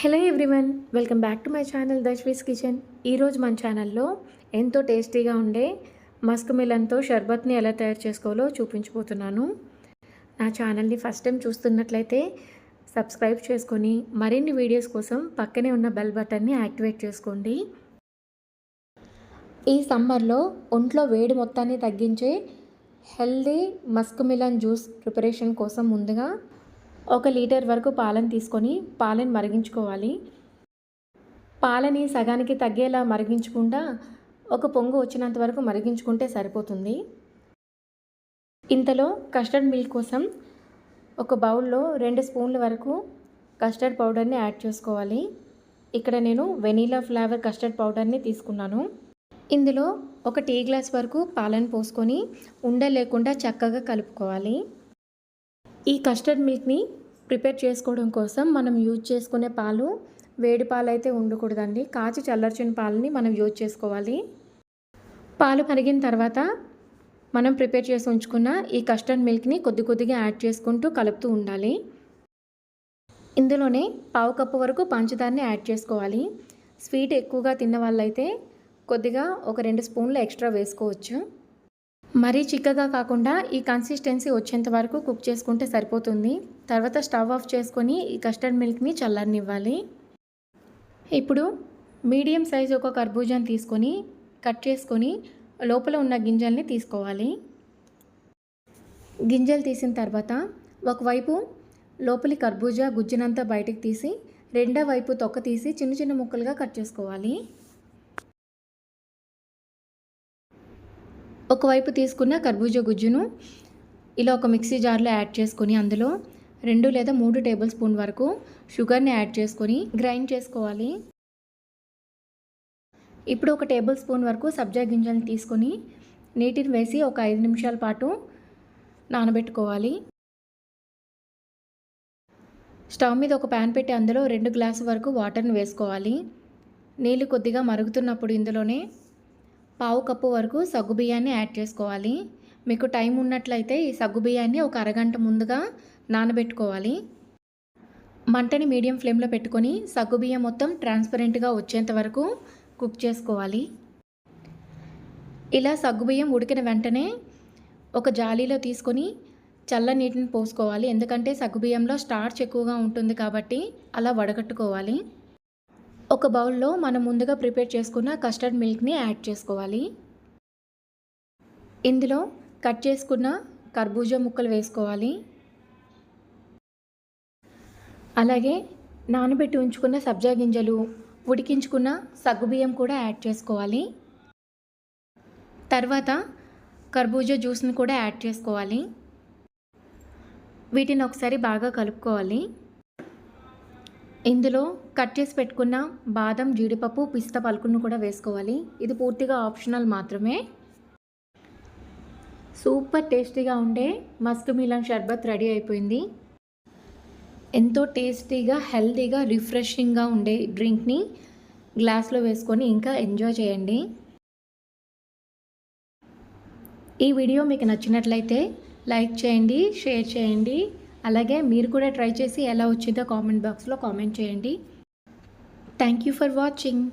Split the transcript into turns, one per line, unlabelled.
Hello everyone welcome back to my channel Dashvi's kitchen. ఈరోజు మన ఛానల్లో ఎంతో టేస్టీగా ఉండే మస్క్ మిలన్తో షర్బత్ని ఎలా తయారు చేసుకోవాలో చూపించబోతున్నాను. నా ఛానల్ని ఫస్ట్ టైం చూస్తున్నట్లయితే సబ్స్క్రైబ్ చేసుకొని మరిన్ని వీడియోస్ కోసం పక్కనే ఉన్న బెల్ బటన్ని యాక్టివేట్ చేసుకోండి. ఈ సమ్మర్లో ఒంట్లో వేడి మొత్తాన్ని తగ్గించే healthy musk melon juice preparation కోసం ముందుగా ఒక లీటర్ వరకు పాలను తీసుకొని పాలను మరిగించుకోవాలి. పాలని సగానికి తగ్గేలా మరిగించకుండా ఒక పొంగు వచ్చినంత వరకు మరిగించుకుంటే సరిపోతుంది. ఇంతలో కస్టర్డ్ మిల్క్ కోసం ఒక బౌల్లో రెండు స్పూన్ల వరకు కస్టర్డ్ పౌడర్ని యాడ్ చేసుకోవాలి. ఇక్కడ నేను వెనీలా ఫ్లేవర్ కస్టర్డ్ పౌడర్ని తీసుకున్నాను. ఇందులో ఒక టీ గ్లాస్ వరకు పాలను పోసుకొని ఉండ లేకుండా చక్కగా కలుపుకోవాలి. ఈ కస్టర్డ్ మిల్క్ని ప్రిపేర్ చేసుకోవడం కోసం మనం యూజ్ చేసుకునే పాలు వేడి పాలు అయితే ఉండకూడదండి. కాచి చల్లర్చిన పాలని మనం యూజ్ చేసుకోవాలి. పాలు కరిగిన తర్వాత మనం ప్రిపేర్ చేసి ఉంచుకున్న ఈ కస్టర్డ్ మిల్క్ని కొద్ది కొద్దిగా యాడ్ చేసుకుంటూ కలుపుతూ ఉండాలి. ఇందులోనే పావు కప్పు వరకు పంచదారని యాడ్ చేసుకోవాలి. స్వీట్ ఎక్కువగా తిన్న వాళ్ళైతే కొద్దిగా ఒక రెండు స్పూన్లు ఎక్స్ట్రా వేసుకోవచ్చు. మరీ చిక్కగా కాకుండా ఈ కన్సిస్టెన్సీ వచ్చేంత వరకు కుక్ చేసుకుంటే సరిపోతుంది. తర్వాత స్టవ్ ఆఫ్ చేసుకొని ఈ కస్టర్డ్ మిల్క్ని చల్లనివ్వాలి ఇప్పుడు మీడియం సైజ్ ఒక కర్బూజాని తీసుకొని కట్ చేసుకొని లోపల ఉన్న గింజల్ని తీసుకోవాలి. గింజలు తీసిన తర్వాత ఒకవైపు లోపలి కర్బూజా గుజ్జునంతా బయటకు తీసి రెండో వైపు తొక్క తీసి చిన్న చిన్న ముక్కలుగా కట్ చేసుకోవాలి. ఒకవైపు తీసుకున్న కర్బూజా గుజ్జును ఇలా ఒక మిక్సీ జార్లో యాడ్ చేసుకొని అందులో రెండు లేదా మూడు టేబుల్ స్పూన్ వరకు షుగర్ని యాడ్ చేసుకొని గ్రైండ్ చేసుకోవాలి. ఇప్పుడు ఒక టేబుల్ స్పూన్ వరకు సబ్జా గింజలను తీసుకొని నీటిని వేసి ఒక ఐదు నిమిషాల పాటు నానబెట్టుకోవాలి. స్టవ్ మీద ఒక ప్యాన్ పెట్టి అందులో రెండు గ్లాసు వరకు వాటర్ని వేసుకోవాలి. నీళ్ళు కొద్దిగా మరుగుతున్నప్పుడు ఇందులోనే పావు కప్పు వరకు సగ్గుబియ్యాన్ని యాడ్ చేసుకోవాలి. మీకు టైం ఉన్నట్లయితే ఈ సగ్గుబియ్యాన్ని ఒక అరగంట ముందుగా నానబెట్టుకోవాలి. మంటని మీడియం ఫ్లేమ్లో పెట్టుకొని సగ్గుబియ్యం మొత్తం ట్రాన్స్పరెంట్గా వచ్చేంత వరకు కుక్ చేసుకోవాలి. ఇలా సగ్గుబియ్యం ఉడికిన వెంటనే ఒక జాలీలో తీసుకొని చల్ల నీటిని పోసుకోవాలి. ఎందుకంటే సగ్గుబియ్యంలో స్టార్చ్ ఎక్కువగా ఉంటుంది కాబట్టి అలా వడగట్టుకోవాలి. ఒక బౌల్లో మనం ముందుగా ప్రిపేర్ చేసుకున్న కస్టర్డ్ మిల్క్ని యాడ్ చేసుకోవాలి. ఇందులో కట్ చేసుకున్న కర్బూజా ముక్కలు వేసుకోవాలి. అలాగే నానబెట్టి ఉంచుకున్న సబ్జా గింజలు ఉడికించుకున్న సగ్గుబియ్యం కూడా యాడ్ చేసుకోవాలి. తర్వాత కర్బూజా జ్యూస్ని కూడా యాడ్ చేసుకోవాలి. వీటిని ఒకసారి బాగా కలుపుకోవాలి. ఇందులో కట్ చేసి పెట్టుకున్న బాదం జీడిపప్పు పిస్తా పలుకును కూడా వేసుకోవాలి. ఇది పూర్తిగా ఆప్షనల్ మాత్రమే. సూపర్ టేస్టీగా ఉండే మస్క్ మిలన్ షర్బత్ రెడీ అయిపోయింది. ఎంతో టేస్టీగా హెల్తీగా రిఫ్రెషింగ్గా ఉండే డ్రింక్ని గ్లాస్లో వేసుకొని ఇంకా ఎంజాయ్ చేయండి. ఈ వీడియో మీకు నచ్చినట్లయితే లైక్ చేయండి షేర్ చేయండి. అలాగే మీరు కూడా ట్రై చేసి ఎలా వచ్చిందో కామెంట్ బాక్స్లో కామెంట్ చేయండి. Thank you for watching.